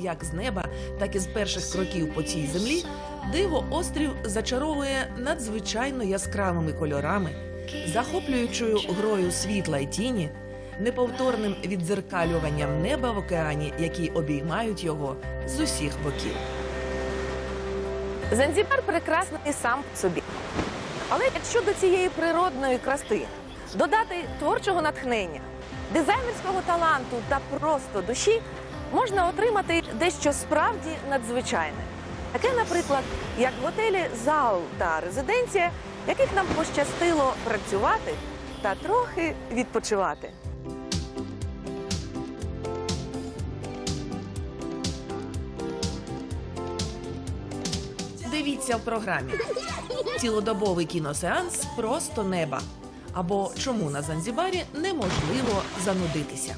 як з неба, так і з перших кроків по цій землі, диво острів зачаровує надзвичайно яскравими кольорами, захоплюючою грою світла й тіні, неповторним віддзеркалюванням неба в океані, які обіймають його з усіх боків. Занзібар прекрасний сам собі. Але якщо до цієї природної краси додати творчого натхнення, дизайнерського таланту та просто душі, можна отримати дещо справді надзвичайне. Таке, наприклад, як готелі зал та резиденція, яких нам пощастило працювати та трохи відпочивати. Дивіться в програмі. Цілодобовий кіносеанс просто неба. Або чому на Занзібарі неможливо занудитися.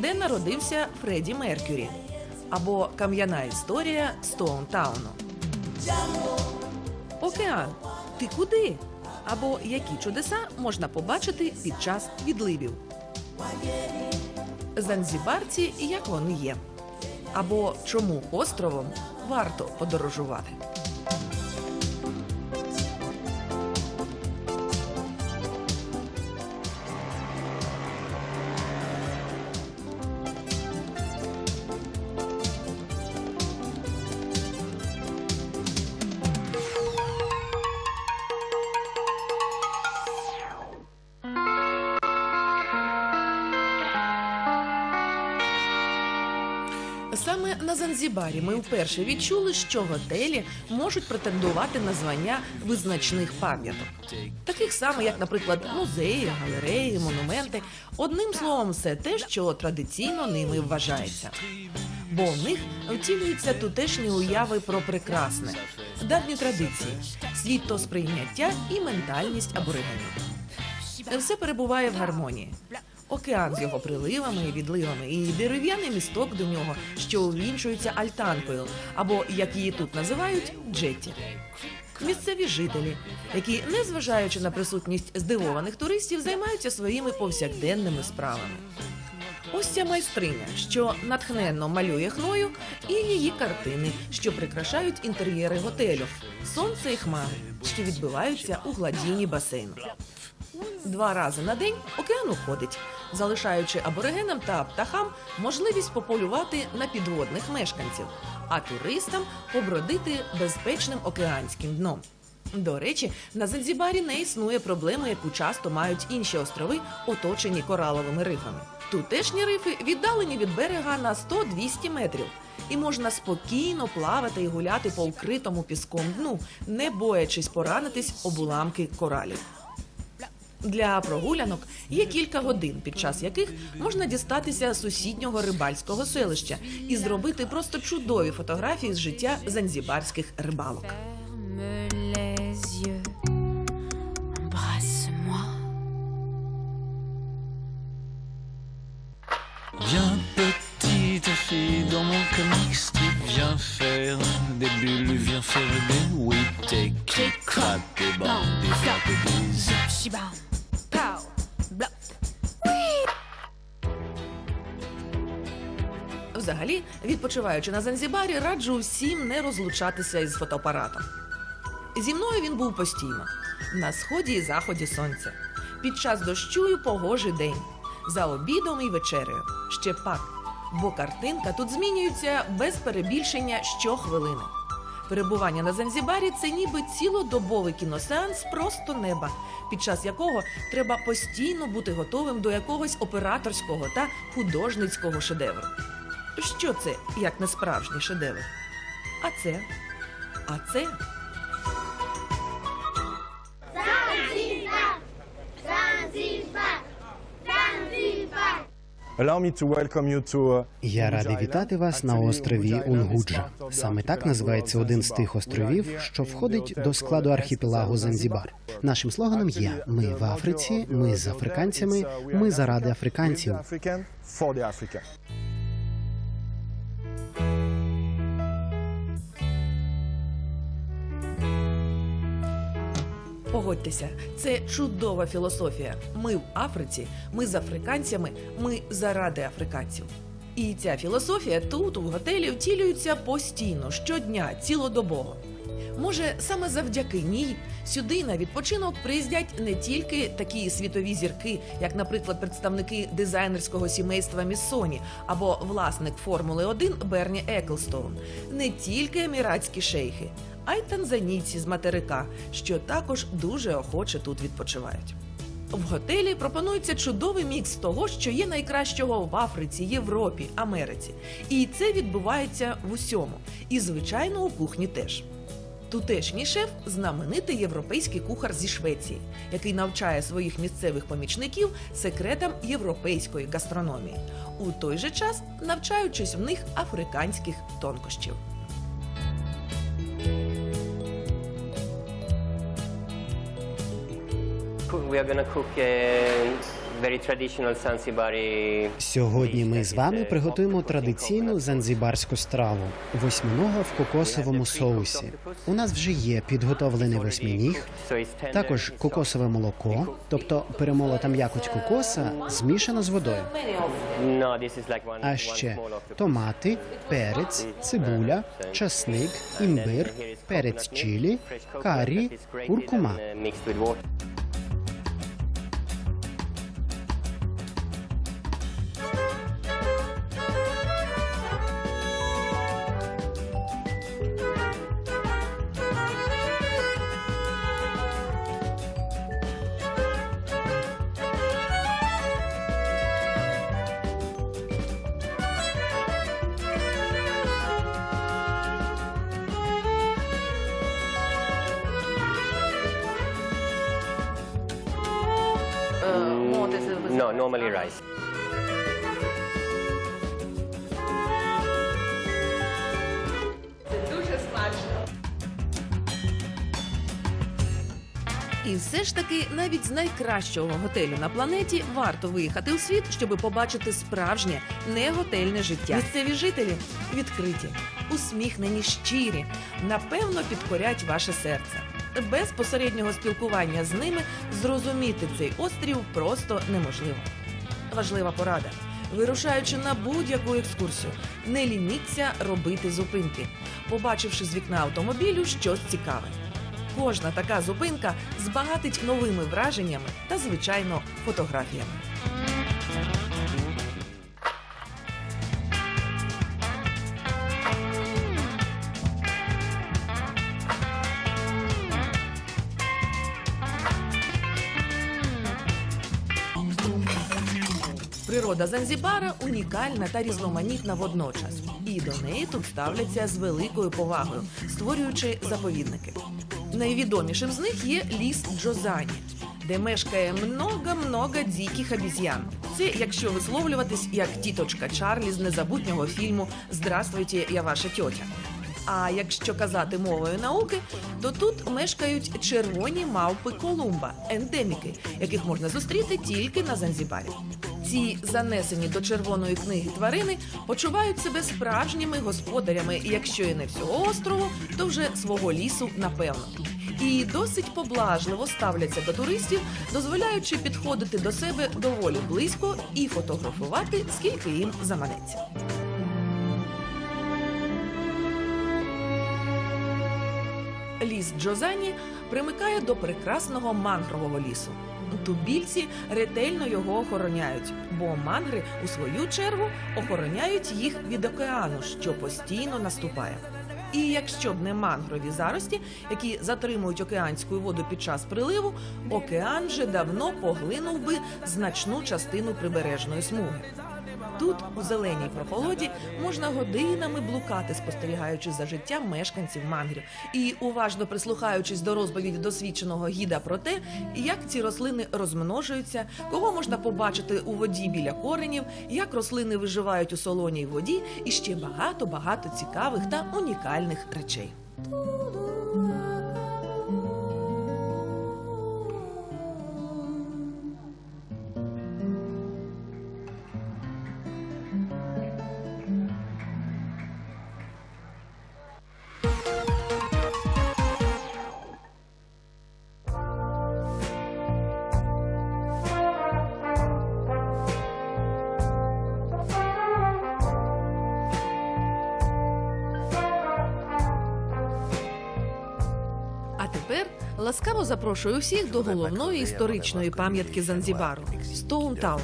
Де народився Фредді Меркюрі? Або Кам'яна історія Стоунтауну. Океан. Ти куди? Або які чудеса можна побачити під час відливів? Занзібарці, як вони є. Або чому островом варто подорожувати? На Занзібарі ми вперше відчули, що готелі можуть претендувати на звання визначних пам'яток, таких саме, як, наприклад, музеї, галереї, монументи. Одним словом, все те, що традиційно ними вважається. Бо в них втілюються тутешні уяви про прекрасне, давні традиції, світосприйняття і ментальність аборигенів. Все перебуває в гармонії. Океан з його приливами і відливами, і дерев'яний місток до нього, що увінчується альтанкою, або як її тут називають, джетті. Місцеві жителі, які, незважаючи на присутність здивованих туристів, займаються своїми повсякденними справами. Ось ця майстриня, що натхненно малює хною, і її картини, що прикрашають інтер'єри готелю, сонце і хмари, що відбиваються у гладіні басейну. Два рази на день океан уходить, залишаючи аборигенам та птахам можливість пополювати на підводних мешканців, а туристам побродити безпечним океанським дном. До речі, на Занзібарі не існує проблеми, яку часто мають інші острови, оточені кораловими рифами. Тутешні рифи віддалені від берега на 100-200 метрів, і можна спокійно плавати і гуляти по вкритому піском дну, не боячись поранитись об уламки коралів. Для прогулянок є кілька годин, під час яких можна дістатися сусіднього рибальського селища і зробити просто чудові фотографії з життя занзібарських рибалок. Взагалі, відпочиваючи на Занзібарі, раджу всім не розлучатися із фотоапаратом. Зі мною він був постійно на сході і заході сонця, під час дощу і погожий день, за обідом і вечерею. Ще пак, бо картинка тут змінюється без перебільшення щохвилини. Перебування на Занзібарі це ніби цілодобовий кіносеанс просто неба, під час якого треба постійно бути готовим до якогось операторського та художницького шедевру. Що це, як не справжній шедевр? А це? А це? Allow me to welcome you to Я радий вітати вас на острові Унгуджа. Саме так називається один з тих островів, що входить до складу архіпелагу Занзібар. Нашим слоганом є Ми в Африці, ми з африканцями, ми заради африканців. For the African. Погодьтеся, це чудова філософія. Ми в Африці, ми з африканцями, ми заради африканців. І ця філософія тут, у готелі, втілюється постійно, щодня, цілодобово. Може, саме завдяки ній сюди на відпочинок приїздять не тільки такі світові зірки, як, наприклад, представники дизайнерського сімейства Міссоні або власник Формули 1 Берні Еклстоун, не тільки еміратські шейхи, а й танзанійці з материка, що також дуже охоче тут відпочивають. В готелі пропонується чудовий мікс того, що є найкращого в Африці, Європі, Америці. І це відбувається в усьому. І, звичайно, у кухні теж. Тутешній шеф знаменитий європейський кухар зі Швеції, який навчає своїх місцевих помічників секретам європейської гастрономії, у той же час навчаючись в них африканських тонкощів. We are gonna cook a very traditional Zanzibari. Сьогодні ми з вами приготуємо традиційну занзібарську страву восьминога в кокосовому соусі. У нас вже є підготовлений восьминіг, також кокосове молоко, тобто перемолота м'якоть кокоса, змішана з водою. А ще томати, перець, цибуля, часник, імбир, перець чилі, карі, куркума. Uh. No, normally rice. І все ж таки, навіть з найкращого готелю на планеті варто виїхати у світ, щоб побачити справжнє не готельне життя. Місцеві жителі відкриті, усміхнені, щирі, напевно, підкорять ваше серце. Без посереднього спілкування з ними зрозуміти цей острів просто неможливо. Важлива порада. Вирушаючи на будь-яку екскурсію, не лініться робити зупинки, побачивши з вікна автомобілю щось цікаве. Кожна така зупинка збагатить новими враженнями та, звичайно, фотографіями. Природа Занзібара унікальна та різноманітна водночас, і до неї тут ставляться з великою повагою, створюючи заповідники. Найвідомішим з них є ліс Джозані, де мешкає много-много диких обіз'ян. Це якщо висловлюватись як тіточка Чарлі з незабутнього фільму Здравствуйте, я ваша тьотя. А якщо казати мовою науки, то тут мешкають червоні мавпи Колумба, ендеміки, яких можна зустріти тільки на Занзібарі. Ці занесені до червоної книги тварини почувають себе справжніми господарями, якщо і не всього острову, то вже свого лісу напевно. І досить поблажливо ставляться до туристів, дозволяючи підходити до себе доволі близько і фотографувати, скільки їм заманеться. Ліс Джозані примикає до прекрасного мангрового лісу. Тубільці ретельно його охороняють, бо мангри, у свою чергу, охороняють їх від океану, що постійно наступає. І якщо б не мангрові зарості, які затримують океанську воду під час приливу, океан вже давно поглинув би значну частину прибережної смуги. Тут, у зеленій прохолоді, можна годинами блукати, спостерігаючи за життям мешканців мангрів, і уважно прислухаючись до розповіді досвідченого гіда про те, як ці рослини розмножуються, кого можна побачити у воді біля коренів, як рослини виживають у солоній воді, і ще багато багато цікавих та унікальних речей. Ласкаво запрошую всіх до головної історичної пам'ятки Занзібару Стоунтаун.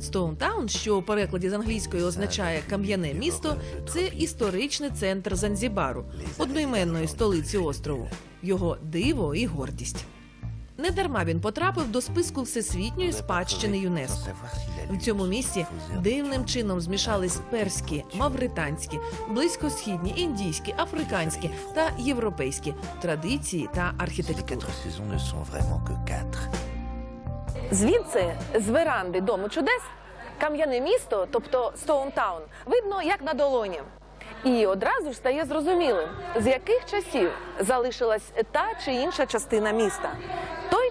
Стоунтаун, що у перекладі з англійської означає кам'яне місто, це історичний центр Занзібару, одноіменної столиці острову, його диво і гордість. Недарма він потрапив до списку всесвітньої спадщини ЮНЕСКО. В цьому місці дивним чином змішались перські, мавританські, близькосхідні, індійські, африканські та європейські традиції та quatre. Звідси, з веранди дому чудес, кам'яне місто, тобто Стоунтаун, видно як на долоні. І одразу ж стає зрозумілим, з яких часів залишилась та чи інша частина міста,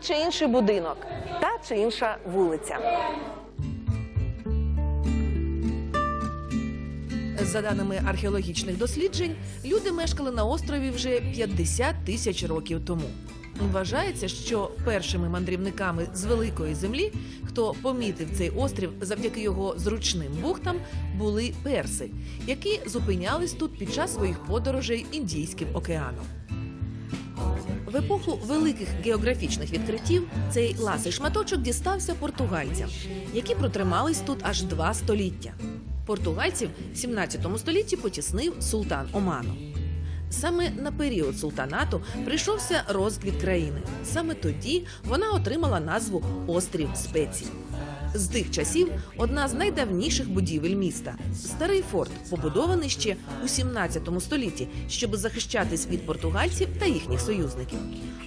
чи інший будинок, та чи інша вулиця. За даними археологічних досліджень, люди мешкали на острові вже 50 тисяч років тому. Вважається, що першими мандрівниками з великої землі, хто помітив цей острів завдяки його зручним бухтам, були перси, які зупинялись тут під час своїх подорожей Індійським океаном. В епоху великих географічних відкриттів цей ласий шматочок дістався португальцям, які протримались тут аж два століття. Португальців в 17 столітті потіснив султан Оману. Саме на період султанату прийшовся розквіт країни. Саме тоді вона отримала назву Острів Спецій. З тих часів одна з найдавніших будівель міста старий форт, побудований ще у 17 столітті, щоб захищатись від португальців та їхніх союзників.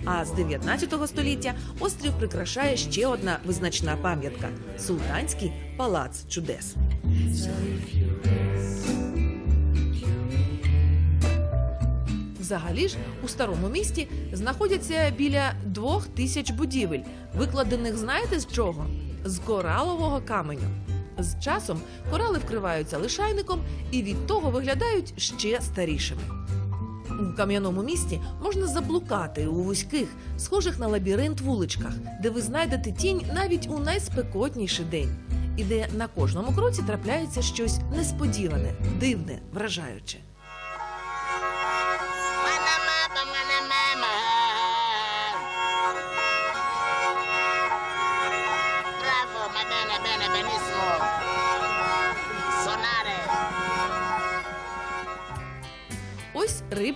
А з 19 століття острів прикрашає ще одна визначна пам'ятка султанський палац чудес. Взагалі ж у старому місті знаходяться біля двох тисяч будівель, викладених знаєте з чого? З коралового каменю. З часом корали вкриваються лишайником і від того виглядають ще старішими. У кам'яному місті можна заблукати у вузьких, схожих на лабіринт вуличках, де ви знайдете тінь навіть у найспекотніший день, і де на кожному кроці трапляється щось несподіване, дивне, вражаюче.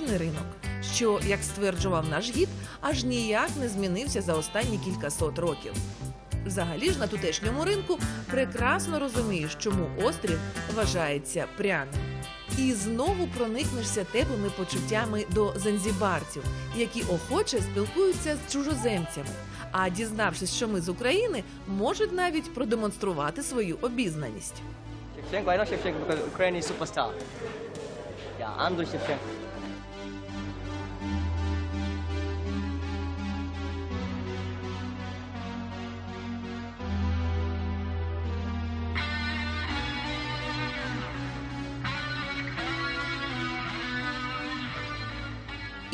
Ось рибний ринок, що, як стверджував наш гід, аж ніяк не змінився за останні кількасот років. Взагалі ж на тутешньому ринку прекрасно розумієш, чому острів вважається пряним. І знову проникнешся теплими почуттями до занзібарців, які охоче спілкуються з чужоземцями. А дізнавшись, що ми з України, можуть навіть продемонструвати свою обізнаність. Shevchenko, I know Shevchenko because Ukrainian superstar. Yeah,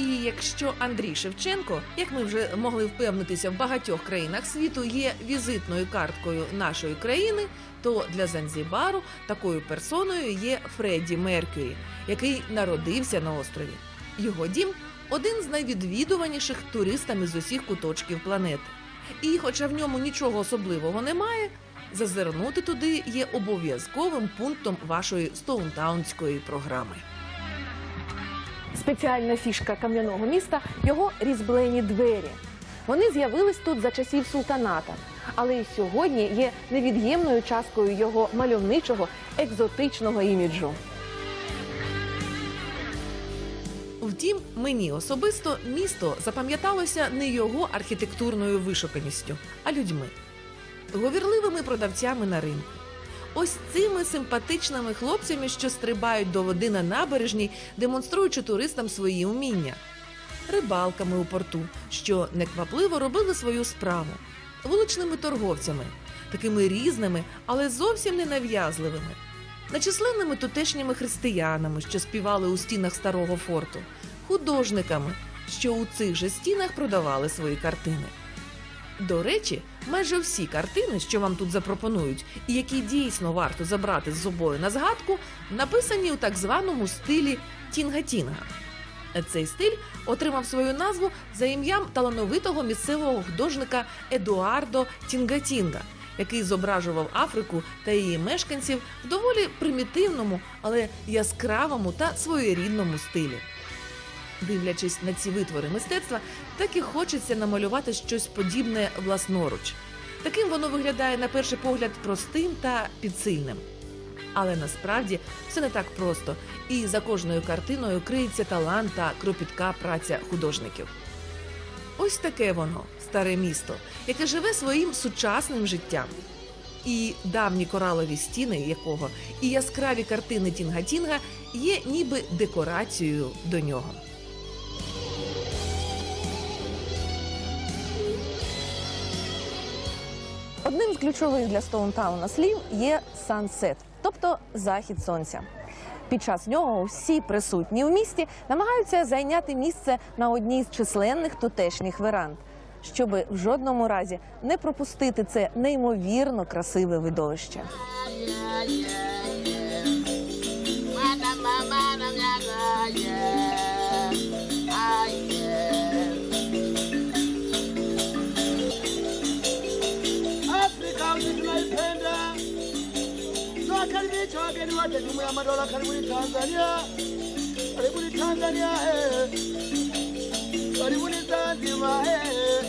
І якщо Андрій Шевченко, як ми вже могли впевнитися в багатьох країнах світу, є візитною карткою нашої країни, то для Занзібару такою персоною є Фредді Меркюрі, який народився на острові. Його дім один з найвідвідуваніших туристами з усіх куточків планети. І, хоча в ньому нічого особливого немає, зазирнути туди є обов'язковим пунктом вашої стоунтаунської програми. Спеціальна фішка кам'яного міста його різьблені двері. Вони з'явились тут за часів султаната, але і сьогодні є невід'ємною часткою його мальовничого екзотичного іміджу. Втім, мені особисто місто запам'яталося не його архітектурною вишуканістю, а людьми, говірливими продавцями на ринку. Ось цими симпатичними хлопцями, що стрибають до води на набережній, демонструючи туристам свої вміння, рибалками у порту, що неквапливо робили свою справу, вуличними торговцями, такими різними, але зовсім не нав'язливими, нечисленними тутешніми християнами, що співали у стінах старого форту, художниками, що у цих же стінах продавали свої картини. До речі, майже всі картини, що вам тут запропонують, і які дійсно варто забрати з собою на згадку, написані у так званому стилі тінга-тінга. Цей стиль отримав свою назву за ім'ям талановитого місцевого художника Едуардо Тінгатінга, який зображував Африку та її мешканців в доволі примітивному, але яскравому та своєрідному стилі. Дивлячись на ці витвори мистецтва, так і хочеться намалювати щось подібне власноруч. Таким воно виглядає на перший погляд простим та підсильним. Але насправді все не так просто, і за кожною картиною криється талант та кропітка праця художників. Ось таке воно, старе місто, яке живе своїм сучасним життям. І давні коралові стіни якого, і яскраві картини Тінга-Тінга є ніби декорацією до нього. Одним з ключових для Стоунтауна слів є сансет, тобто захід сонця. Під час нього всі присутні в місті намагаються зайняти місце на одній з численних тутешніх веранд, щоб в жодному разі не пропустити це неймовірно красиве видовище. Wageni wote jumuiya ya madola, karibuni Tanzania, karibuni Tanzania, eh. karibuni Zanzibar. eh.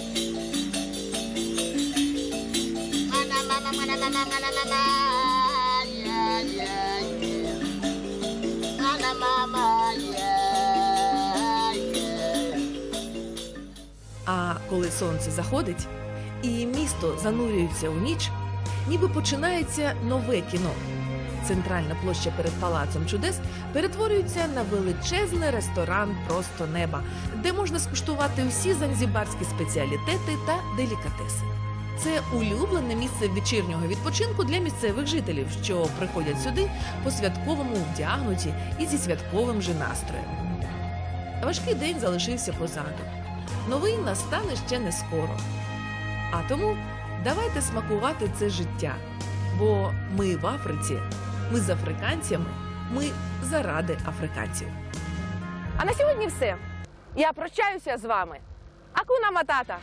Mwana mama, mwana mama, mwana mama. Yeah, yeah, yeah. Mwana mama, yeah. А коли сонце заходить і місто занурюється у ніч, ніби починається нове кіно. Центральна площа перед палацом чудес перетворюється на величезний ресторан просто неба, де можна скуштувати усі занзібарські спеціалітети та делікатеси. Це улюблене місце вечірнього відпочинку для місцевих жителів, що приходять сюди по святковому вдягнуті і зі святковим же настроєм. Важкий день залишився позаду. Новий настане ще не скоро. А тому давайте смакувати це життя. Бо ми в Африці, ми з африканцями, ми заради африканців. А на сьогодні все. Я прощаюся з вами. Акуна матата!